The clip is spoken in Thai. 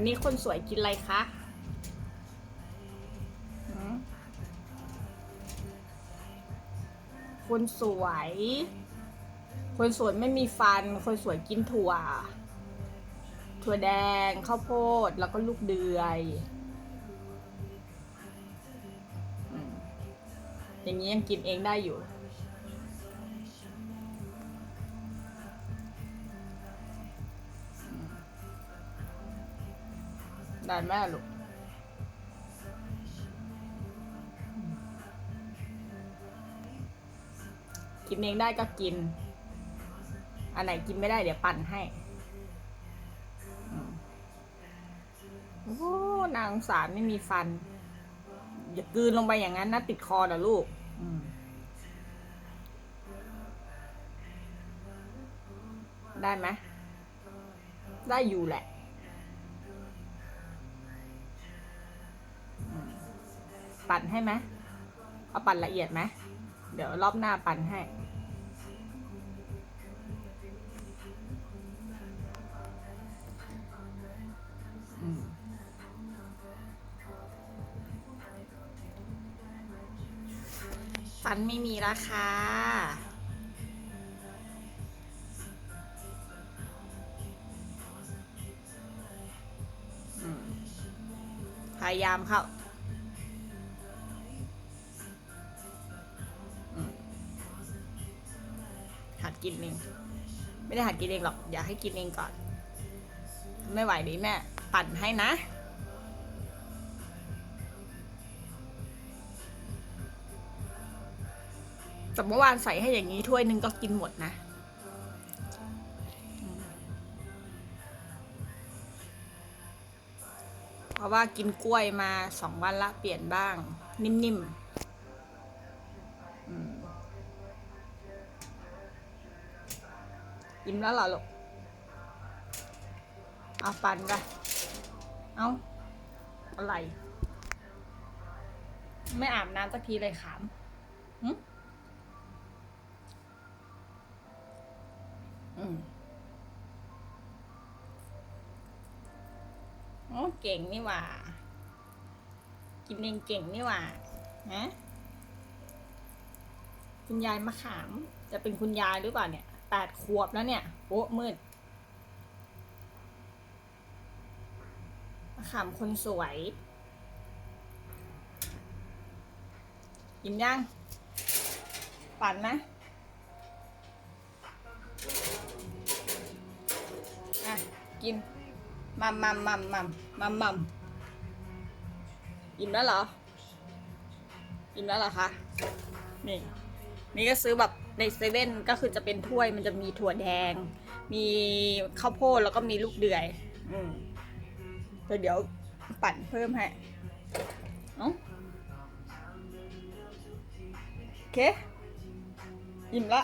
วันนี้คนสวยกินอะไรคะคนสวย คนสวยไม่มีฟัน คนสวยกินถั่ว ถั่วแดง ข้าวโพด แล้วก็ลูกเดือยอย่างนี้ยังกินเองได้อยู่ ได้แม่ลูกกินเองได้ก็กิน อันไหนกินไม่ได้เดี๋ยวปั่นให้โอ้นางสารไม่มีฟัน อย่ากลืนลงไปอย่างนั้นนะติดคอนะลูกได้ไหม ได้อยู่แหละ ปั่นให้ไหมเอาปั่นละเอียดไหมเดี๋ยวรอบหน้าปั่นให้ฟันไม่มีราคาพยายามเข้า กินเอง ไม่ได้หัดกินเองหรอก อยากให้กินเองก่อน ไม่ไหวดิแม่ ปั่นให้นะแต่เมื่อวานใส่ให้อย่างนี้ถ้วยหนึงก็กินหมดนะเพราะว่ากินกล้วยมาสองวันละเปลี่ยนบ้าง นิ่มๆ ยิ้มแล้วเหรอลูกเอาปันกันเอาอะไร ไม่อาบน้ำสักทีเลยขามหึอืมโอ้เก่งนี่หว่า กินเองเก่งนี่หว่าฮะคุณยายมะขาม จะเป็นคุณยายหรือเปล่าเนี่ย แปดขวบแล้วเนี่ยโอ้มืดขามคนสวยกินยังปั่นนะอะ กิน มัมมัมมัมมัมมัมมัมอิ่มแล้วเหรอ อิ่มแล้วเหรอคะ นี่ นี่ก็ซื้อแบบในเซเว่นก็คือจะเป็นถ้วยมันจะมีถั่วแดง มีข้าวโพดแล้วก็มีลูกเดือย อืมแต่เดี๋ยวปั่นเพิ่มให้เอ้าโอเค อิ่มละ